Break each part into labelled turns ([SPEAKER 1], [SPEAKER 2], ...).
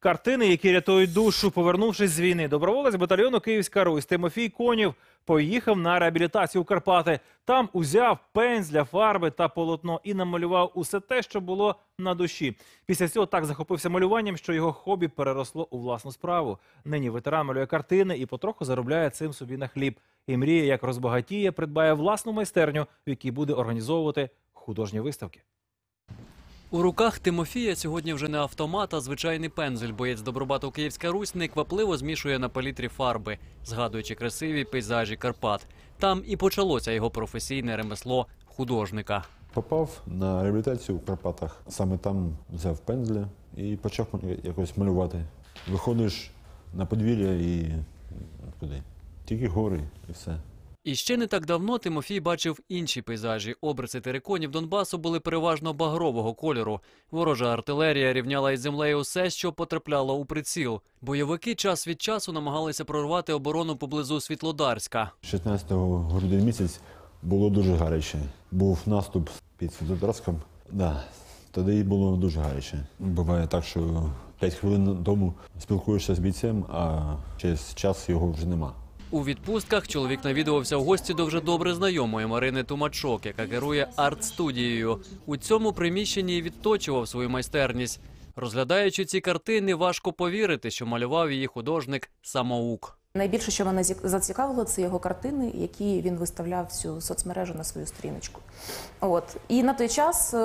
[SPEAKER 1] Картини, які рятують душу, повернувшись з війни, доброволець батальйону Київська Русь Тимофій Конів поїхав на реабілітацію у Карпати. Там узяв пензля, фарби та полотно і намалював усе те, що було на душі. Після цього так захопився малюванням, що його хобі переросло у власну справу. Нині ветеран малює картини і потроху заробляє цим собі на хліб. І мріє, як розбагатіє, придбає власну майстерню, в якій буде організовувати художні виставки.
[SPEAKER 2] У руках Тимофія сьогодні вже не автомат, а звичайний пензель. Боєць добробату Київська Русь неквапливо змішує на палітрі фарби, згадуючи красиві пейзажі Карпат. Там і почалося його професійне ремесло художника.
[SPEAKER 3] Попав на реабілітацію у Карпатах. Саме там взяв пензля і почав якось малювати. Виходиш на подвір'я і куди? Тільки гори і все.
[SPEAKER 2] І ще не так давно Тимофій бачив інші пейзажі. Обриси териконів Донбасу були переважно багрового кольору. Ворожа артилерія рівняла із землею усе, що потрапляло у приціл. Бойовики час від часу намагалися прорвати оборону поблизу Світлодарська.
[SPEAKER 3] 16 грудень місяць було дуже гаряче. Був наступ під Святодарськом. Да, тоді було дуже гаряче. Буває так, що 5 хвилин тому спілкуєшся з бійцем, а через час його вже нема.
[SPEAKER 2] У відпустках чоловік навідувався в гості до вже добре знайомої Марини Тумачок, яка керує арт-студією. У цьому приміщенні й відточував свою майстерність. Розглядаючи ці картини, важко повірити, що малював її художник самоук.
[SPEAKER 4] Найбільше, що мене зацікавило, це його картини, які він виставляв всю соцмережу на свою сторіночку. От і на той час е,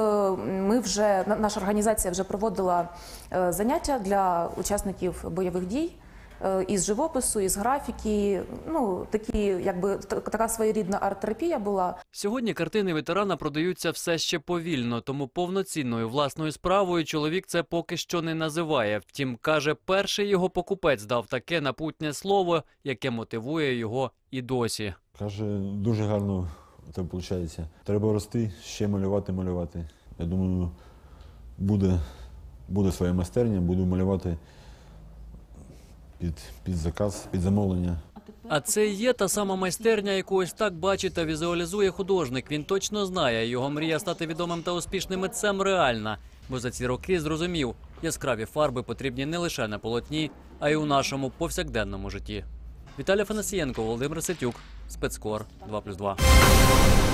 [SPEAKER 4] ми вже на- наша організація вже проводила е, заняття для учасників бойових дій. Е, Із живопису, із графіки, ну такі, якби така своєрідна арт-терапія була.
[SPEAKER 2] Сьогодні картини ветерана продаються все ще повільно, тому повноцінною власною справою чоловік це поки що не називає. Втім, каже, перший його покупець дав таке напутнє слово, яке мотивує його і досі.
[SPEAKER 3] Каже, дуже гарно це виходить. Треба рости, ще малювати, малювати. Я думаю, буде, буде своя майстерня, буду малювати під, під заказ, під замовлення.
[SPEAKER 2] А це є та сама майстерня, яку ось так бачить та візуалізує художник. Він точно знає, його мрія стати відомим та успішним митцем реальна. Бо за ці роки зрозумів, яскраві фарби потрібні не лише на полотні, а й у нашому повсякденному житті. Віталій Фанасієнко, Володимир Сетюк, спецкор 2+,2.